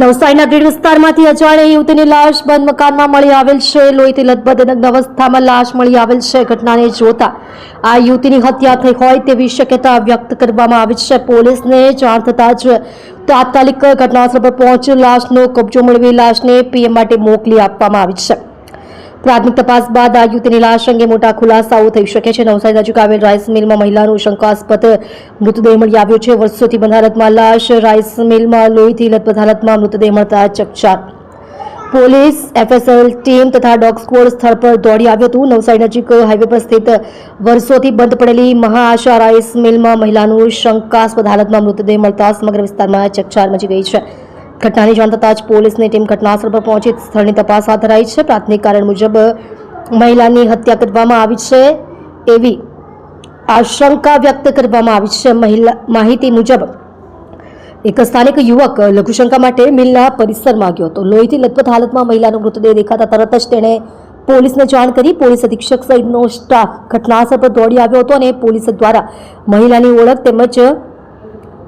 નવસારીના ગ્રીડ વિસ્તારમાંથી અજાણ્યા યુવતીની લાશ બંધ મકાનમાં મળી આવેલ છે. લોહીથી લથબથ અવસ્થામાં લાશ મળી આવેલ છે. ઘટનાને જોતા આ યુવતીની હત્યા થઈ હોય તેવી શક્યતા વ્યક્ત કરવામાં આવી છે. પોલીસને જાણ થતાં જ તાત્કાલિક ઘટનાસ્થળ પર પહોંચી લાશનો કબજો મેળવી લાશને પીએમ માટે મોકલી આપવામાં આવી છે. પ્રાથમિક તપાસ બાદ આ યુવતીની લાશ અંગે મોટા ખુલાસાઓ થઈ શકે છે. નવસારી નજીક આવેલ રાઈસ મિલમાં મહિલાનું શંકાસ્પદ મૃતદેહ મળી આવ્યો છે. વર્ષોથી બંધ હાલતમાં લાશ રાઈસ મિલમાં, લોહીથી લથપથ હાલતમાં મૃતદેહ મળતા ચકચાર. પોલીસ, એફએસએલ ટીમ તથા ડોગ સ્કવોડ સ્થળ પર દોડી આવ્યું હતું. નવસારી નજીક હાઈવે પર સ્થિત વર્ષોથી બંધ પડેલી મહાઆશા રાઈસ મિલમાં મહિલાનું શંકાસ્પદ હાલતમાં મૃતદેહ મળતા સમગ્ર વિસ્તારમાં ચકચાર મચી ગઈ છે. ઘટનાની જાણ થતાં જ પોલીસની ટીમ ઘટનાસ્થળ પર પહોંચી સ્થળની તપાસ હાથ ધરાઈ છે. પ્રાથમિક કારણ મુજબ મહિલાની હત્યા કરવામાં આવી છે એવી આશંકા વ્યક્ત કરવામાં આવી છે. મહિલા, માહિતી મુજબ એક સ્થાનિક યુવક લઘુશંકા માટે મિલના પરિસરમાં ગયો હતો. લોહીથી લથપથ હાલતમાં મહિલાનો મૃતદેહ દેખાતા તરત જ તેણે પોલીસને જાણ કરી પોલીસ અધિક્ષક સહિતનો સ્ટાફ ઘટનાસ્થળ પર દોડી આવ્યો હતો અને પોલીસ દ્વારા મહિલાની ઓળખ તેમજ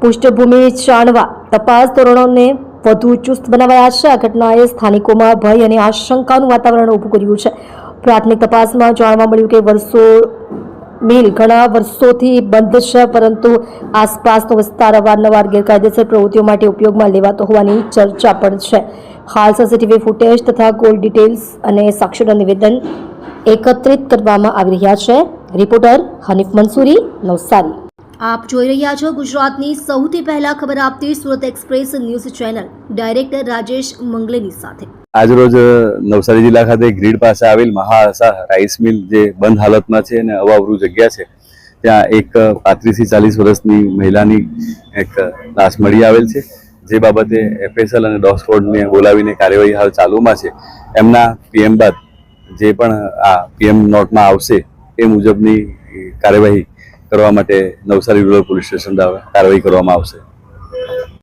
પૃષ્ઠભૂમિ જાણવા તપાસ ધોરણોને વધુ ચુસ્ત બનાવાયા છે. આ ઘટનાએ સ્થાનિકોમાં ભય અને આશંકાનું વાતાવરણ ઊભું કર્યું છે. પ્રાથમિક તપાસમાં જાણવા મળ્યું કે વર્ષો, મિલ ઘણા વર્ષોથી બંધ છે, પરંતુ આસપાસનો વિસ્તાર અવારનવાર ગેરકાયદેસર પ્રવૃત્તિઓ માટે ઉપયોગમાં લેવાતો હોવાની ચર્ચા પણ છે. હાલ સીસીટીવી ફૂટેજ તથા કોલ ડિટેલ્સ અને સાક્ષીઓના નિવેદન એકત્રિત કરવામાં આવી રહ્યા છે. રિપોર્ટર હનીફ મંસૂરી, નવસારી. આપ જોઈ રહ્યા છો ગુજરાતની સૌથી પહેલા ખબર આપતી Surat express news channel. Director Rajesh મંગલેની સાથે. આજરોજ નવસારી જિલ્લા ખાતે ગ્રીડ પાસે આવેલ મહાઆશા રાઈસ મિલ જે બંધ હાલતમાં છે અને અવાવરું જગ્યા છે, ત્યાં એક પાંત્રીસથી ચાલીસ વર્ષની મહિલાની એક લાશ મળી આવેલ છે. જે બાબતે એફએસએલ અને ડોસ સ્કોડને બોલાવીને કાર્યવાહી હાલ ચાલુમાં છે. એમના પીએમ બાદ જે પણ આ પીએમ નોટમાં આવશે એ મુજબની કાર્યવાહી કરવા માટે નવસારી રૂરલ પોલીસ સ્ટેશન દ્વારા કાર્યવાહી કરવામાં આવશે.